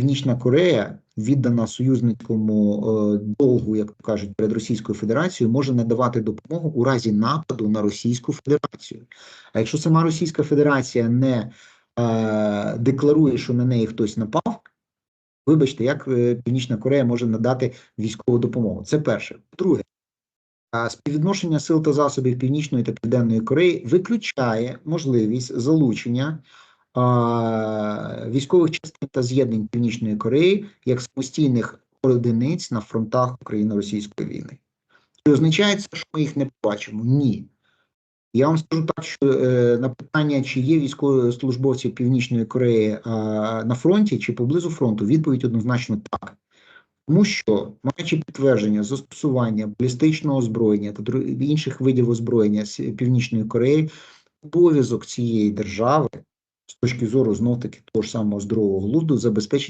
Північна Корея, віддана союзницькому е, долгу, як кажуть, перед Російською Федерацією, може надавати допомогу у разі нападу на Російську Федерацію. А якщо сама Російська Федерація не е, декларує, що на неї хтось напав, вибачте, як е, Північна Корея може надати військову допомогу? Це перше. Друге, співвідношення сил та засобів Північної та Південної Кореї виключає можливість залучення а, військових частин та з'єднань Північної Кореї як самостійних одиниць на фронтах Україно-російської війни. Чи означає це, що ми їх не побачимо? Ні. Я вам скажу так, що е, на питання, чи є військовослужбовці Північної Кореї а, на фронті чи поблизу фронту, відповідь однозначно так. Тому що, маючи підтвердження застосування балістичного озброєння та інших видів озброєння Північної Кореї, обов'язок цієї держави з точки зору знов таки того ж самого здорового глузду забезпечить